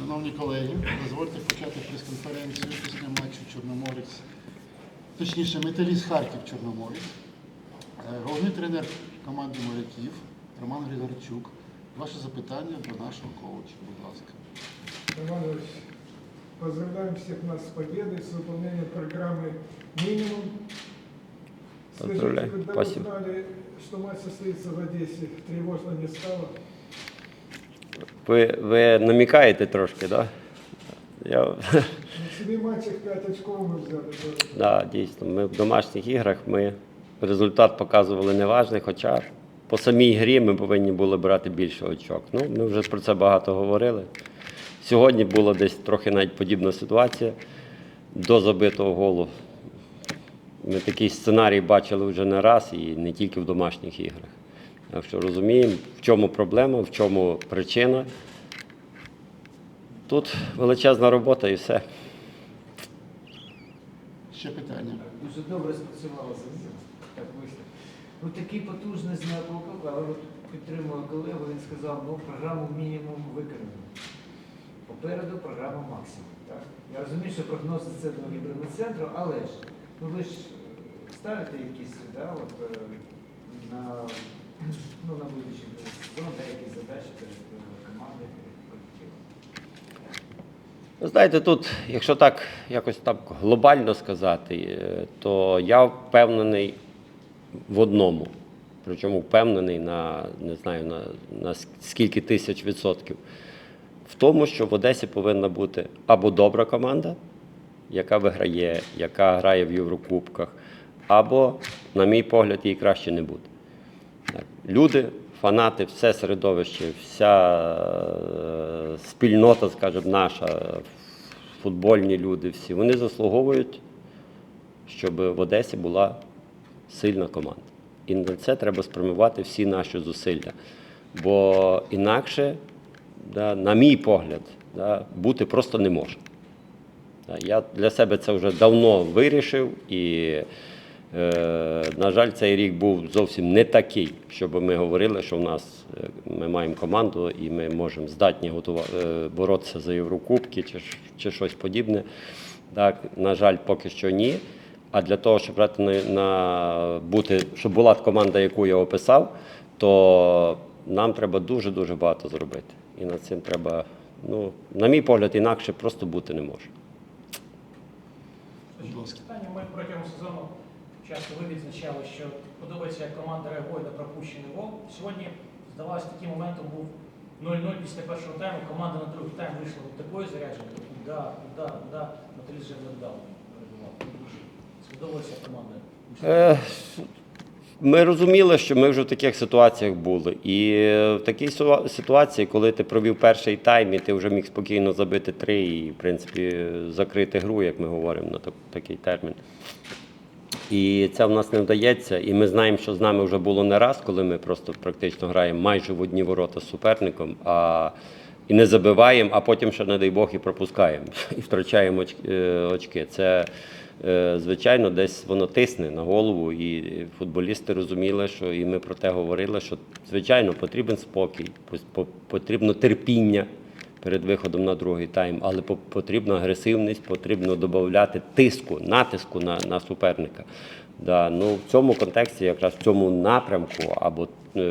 Шановні колеги, дозвольте почати прес-конференцію після матчу Чорноморець, точніше, металіст Харків Чорноморець. Е, Головний тренер команди моряків Роман Григорчук. Ваше запитання до нашого коуча, будь ласка. Роман Ильич, поздравляем всех нас с победой, с выполнением программы «Минимум». Скажите, Поздравляю. когда Спасибо. вы узнали, что матч состоится в Одессе, тревожно не стало? Ви, ви намікаєте трошки, так? Да? Я, матчах 5 очков мы взяли. да, дійсно, ми в домашніх іграх ми результат показували неважний, хоча по самій грі ми повинні були брати більше очок. Ну, ми вже про це багато говорили. Сьогодні була десь трохи навіть подібна ситуація до забитого голу. Ми такий сценарій бачили вже не раз і не тільки в домашніх іграх. Так що розуміємо, в чому проблема, в чому причина. Тут величезна робота і все. Ще питання. Дуже добре спрацювала заміна. Так вийшло. Ну такий потужний знак ока, але от підтримую колегу, він сказав, ну програму мінімум виконано. Попереду програма максимум. Так? Я розумію, що прогнози це до гібридного центру, але ж ну ви ж е, ставите якісь да, от, е, на, ну, на будущий сезон, деякі задачі перед колективом. Ви знаєте, тут, якщо так якось так глобально сказати, е, то я впевнений в одному. Причому впевнений на не знаю на, на скільки тисяч відсотків. В тому, що в Одесі повинна бути або добра команда, яка виграє, яка грає в Єврокубках, або, на мій погляд, їй краще не буде. Люди, фанати, все середовище, вся е, спільнота, скажімо, наша, футбольні люди, всі, вони заслуговують, щоб в Одесі була сильна команда. І на це треба спрямувати всі наші зусилля. Бо інакше, да, на мій погляд, да, бути просто не може. Я для себе це вже давно вирішив, і, на жаль, цей рік був зовсім не такий, щоб ми говорили, що в нас е, ми маємо команду і ми можемо здатні готува- е, боротися за Єврокубки чи, чи щось подібне. Так, на жаль, поки що ні. А для того, щоб брати на, на бути, щоб була команда, яку я описав, то нам треба дуже-дуже багато зробити. І над цим треба, ну, на мій погляд, інакше просто бути не може. Питання ми протягом сезону часто ви відзначали, що подобається, як команда реагує на пропущений гол. Сьогодні, здавалося, таким моментом був 0-0 після першого тайму. Команда на другий тайм вийшла від такої зарядження. Удар, удар, удар. Металіст вже не вдав. Сподобалася команда. Е, Ми розуміли, що ми вже в таких ситуаціях були. І в такій ситуації, коли ти провів перший тайм, і ти вже міг спокійно забити три і, в принципі, закрити гру, як ми говоримо на такий термін. І це в нас не вдається. І ми знаємо, що з нами вже було не раз, коли ми просто практично граємо майже в одні ворота з суперником, а і не забиваємо, а потім ще, не дай Бог, і пропускаємо, і втрачаємо е, очки. Це, е, звичайно, десь воно тисне на голову, і футболісти розуміли, що і ми про те говорили, що звичайно потрібен спокій, по- потрібно терпіння перед виходом на другий тайм, але потрібна агресивність, потрібно додати тиску, натиску на, на суперника. Да, ну, в цьому контексті, якраз в цьому напрямку, або е,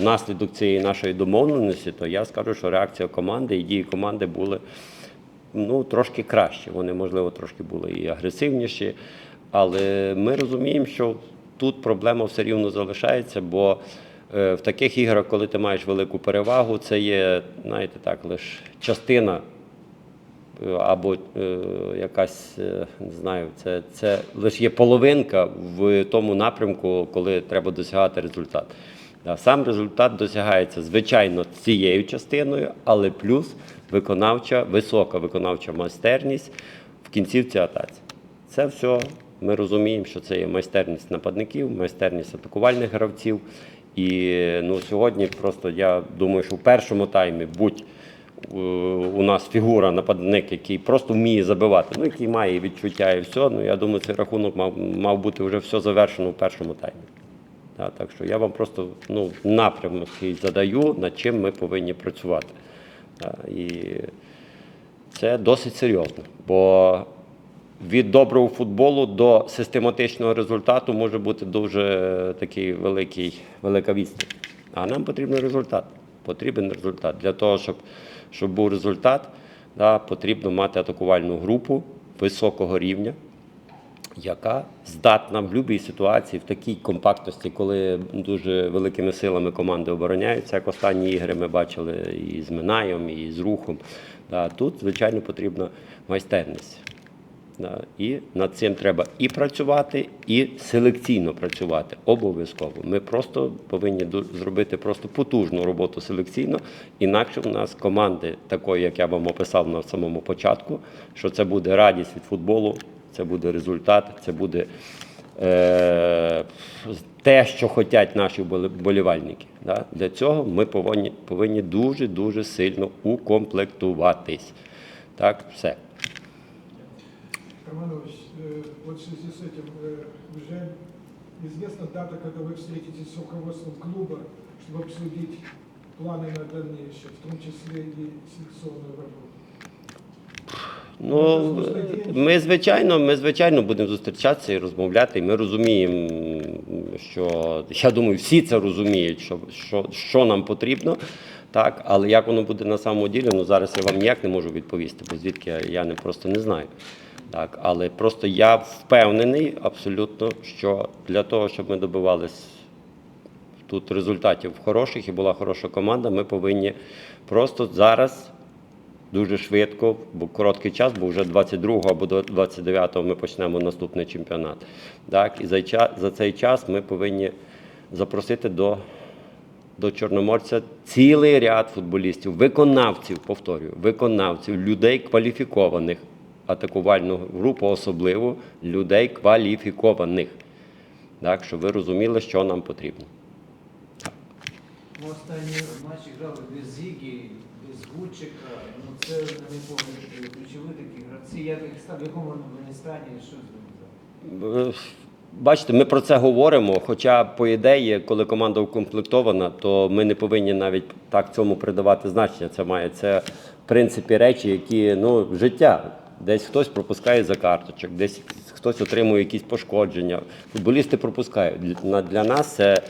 внаслідок цієї нашої домовленості, то я скажу, що реакція команди і дії команди були ну, трошки кращі. Вони, можливо, трошки були і агресивніші. Але ми розуміємо, що тут проблема все рівно залишається, бо в таких іграх, коли ти маєш велику перевагу, це є, знаєте, так, лише частина е, або е, якась, е, не знаю, це, це лише є половинка в тому напрямку, коли треба досягати результат. Сам результат досягається, звичайно, цією частиною, але плюс виконавча, висока виконавча майстерність в кінцівці атаці. Це все ми розуміємо, що це є майстерність нападників, майстерність атакувальних гравців. І ну, сьогодні просто я думаю, що в першому таймі будь е, у нас фігура нападник, який просто вміє забивати, ну який має відчуття і все. Ну я думаю, цей рахунок мав, мав бути вже все завершено в першому таймі. Да, так що я вам просто ну, напрямок задаю, над чим ми повинні працювати. Да, і це досить серйозно. Бо від доброго футболу до систематичного результату може бути дуже такий великий, велика відстань. А нам потрібен результат. Потрібен результат. Для того, щоб, щоб був результат, да, потрібно мати атакувальну групу високого рівня, яка здатна в будь-якій ситуації, в такій компактності, коли дуже великими силами команди обороняються, як останні ігри ми бачили і з Минаєм, і з рухом. Да, тут, звичайно, потрібна майстерність. І над цим треба і працювати, і селекційно працювати. Обов'язково. Ми просто повинні зробити просто потужну роботу селекційно. Інакше в нас команди, такої, як я вам описав на самому початку, що це буде радість від футболу, це буде результат, це буде е, те, що хочуть наші. Да? Для цього ми повинні, повинні дуже-дуже сильно укомплектуватись. Так, все. Роман Иванович, э, вот в связи с этим э, уже известна дата, когда вы встретитесь с руководством клуба, чтобы обсудить планы на дальнейшее, в том числе и селекционную работу. Ну, ми звичайно, ми звичайно будемо зустрічатися і розмовляти. І ми розуміємо, що я думаю, всі це розуміють, що, що, що нам потрібно. Так, але як воно буде на самому ділі, ну зараз я вам ніяк не можу відповісти, бо звідки я, я не просто не знаю. Так, але просто я впевнений абсолютно, що для того, щоб ми добивались тут результатів хороших і була хороша команда, ми повинні просто зараз дуже швидко, бо короткий час, бо вже 22 або до 29 ми почнемо наступний чемпіонат. Так, і за, ча- за цей час ми повинні запросити до, до Чорноморця цілий ряд футболістів, виконавців, повторюю, виконавців, людей кваліфікованих, атакувальну групу, особливо людей кваліфікованих. Так, щоб ви розуміли, що нам потрібно. Ми останні матчі грали без Зігі, без Гудчика. Ну це, на мій погляд, ключові такі гравці. Як їх став, в якому вони стані, що з ними? Бачите, ми про це говоримо. Хоча, по ідеї, коли команда укомплектована, то ми не повинні навіть так цьому придавати значення. Це має це в принципі речі, які ну життя. Десь хтось пропускає за карточок, десь хтось отримує якісь пошкодження. Футболісти пропускають. Для, нас це,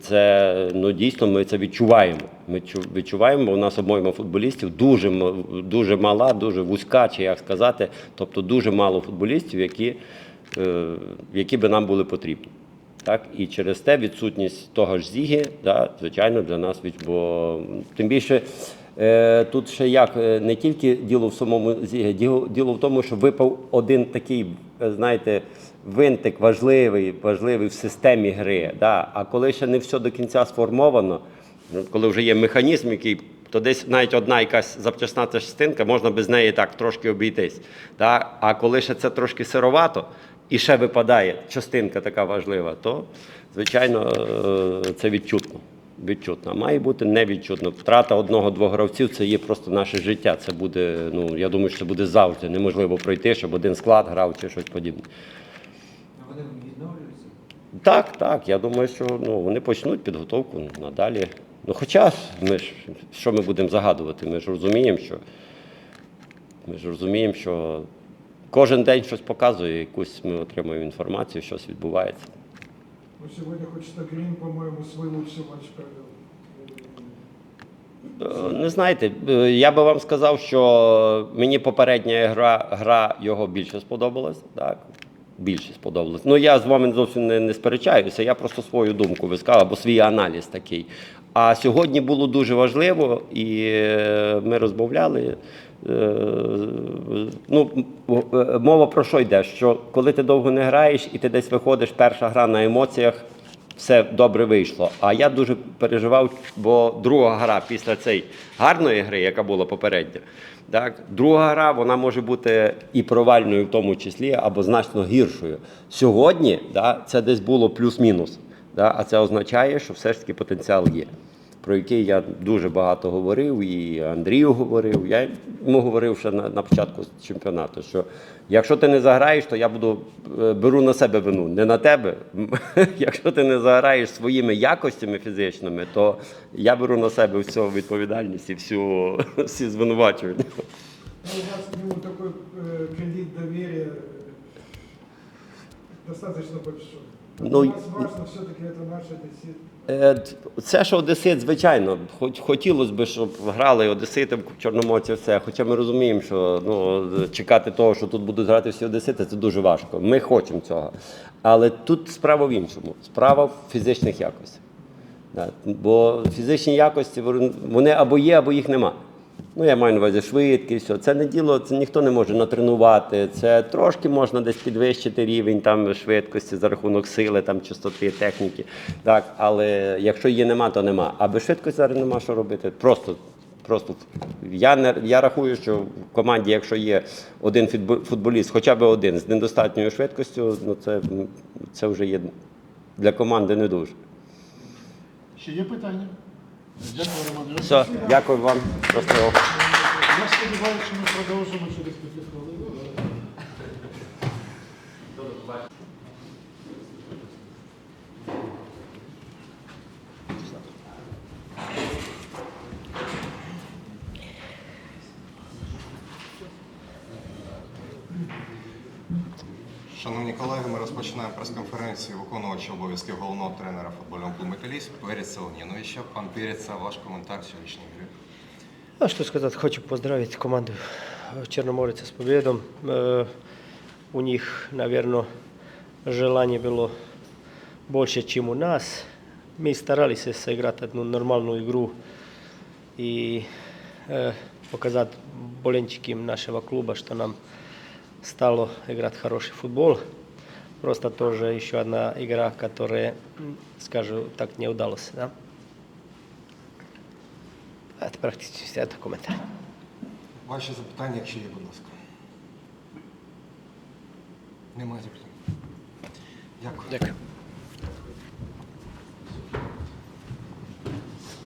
це ну дійсно ми це відчуваємо. Ми чу- відчуваємо, бо у нас обойма футболістів дуже дуже мала, дуже вузька, чи як сказати, тобто дуже мало футболістів, які е, які би нам були потрібні. Так? І через те відсутність того ж Зіги, да, звичайно, для нас бо тим більше тут ще як е, не тільки діло в самому Зігі, діло, діло в тому, що випав один такий, е, знаєте, винтик важливий, важливий в системі гри. Да? А коли ще не все до кінця сформовано, ну, коли вже є механізм, який то десь навіть одна якась запчасна частинка, можна без неї так трошки обійтись. Да? А коли ще це трошки сировато і ще випадає частинка така важлива, то звичайно е, це відчутно. Відчутно. А має бути невідчутно. Втрата одного-двох гравців це є просто наше життя. Це буде, ну я думаю, що це буде завжди неможливо пройти, щоб один склад грав чи щось подібне. Ну, Вони відновлюються. Так, так. Я думаю, що ну, вони почнуть підготовку надалі. Ну, хоча ми ж що ми будемо загадувати? Ми ж розуміємо, що ми ж розуміємо, що кожен день щось показує, якусь ми отримуємо інформацію, щось відбувається. Ну, сегодня хоть Грин, по-моему, свой лучший матч провел. Е, Не знаєте, е, я би вам сказав, що мені попередня гра, гра його більше сподобалась. Так? Більше сподобалась. Ну я з вами зовсім не, не сперечаюся, я просто свою думку висказав, або свій аналіз такий. А сьогодні було дуже важливо, і е, ми розмовляли. Е, Ну, е, мова про що йде? Що коли ти довго не граєш і ти десь виходиш, перша гра на емоціях, все добре вийшло. А я дуже переживав, бо друга гра після цієї гарної гри, яка була попередня, так, друга гра вона може бути і провальною в тому числі, або значно гіршою. Сьогодні да, це десь було плюс-мінус. Да, а це означає, що все ж таки потенціал є про який я дуже багато говорив, і Андрію говорив. Я йому говорив ще на, на початку чемпіонату, що якщо ти не заграєш, то я буду е, беру на себе вину, не на тебе. Якщо ти не заграєш своїми якостями фізичними, то я беру на себе всю відповідальність і всю, всі звинувачування. Ну, у нас к нему такой э, кредит доверия э, достаточно большой. Ну, У нас важно все-таки это наш одессит. Е, Це що Одесит, звичайно, хоч хотілося б, щоб грали Одесити в Чорноморці, все. Хоча ми розуміємо, що ну, чекати того, що тут будуть грати всі Одесити, це дуже важко. Ми хочемо цього. Але тут справа в іншому. Справа в фізичних якостях. Бо фізичні якості вони або є, або їх нема. Ну, я маю на увазі швидкість, все. це не діло, це ніхто не може натренувати. Це трошки можна десь підвищити рівень там, швидкості за рахунок сили, там, чистоти, техніки. Так, але якщо її нема, то нема. А без швидкості зараз нема що робити. Просто, просто я, не, я рахую, що в команді, якщо є один футболіст, хоча б один з недостатньою швидкістю, ну це, це вже є для команди не дуже. Ще є питання? Дякую. Все, дякую вам. Просто. Я сподіваюся, що ми продовжимо через кілька Шановні колеги, ми розпочинаємо прес-конференцію виконувача обов'язків головного тренера футбольного клубу «Металіст» Переца Оніновича. Пан Переца, ваш коментар сьогоднішньої гри. А что сказать, хочу поздравить команду э, Черноморец с победом. Э, У них, наверное, желание было больше, чем у нас. Мы старались сыграть одну нормальную игру и э, показать болельщикам нашего клуба, что нам стало играть хороший футбол. Просто тоже еще одна игра, которая, скажу так, не удалась. Да? Это практически это комментарий. Ваші запитання, якщо є, будь ласка. Немає запитань. Дякую. Дякую.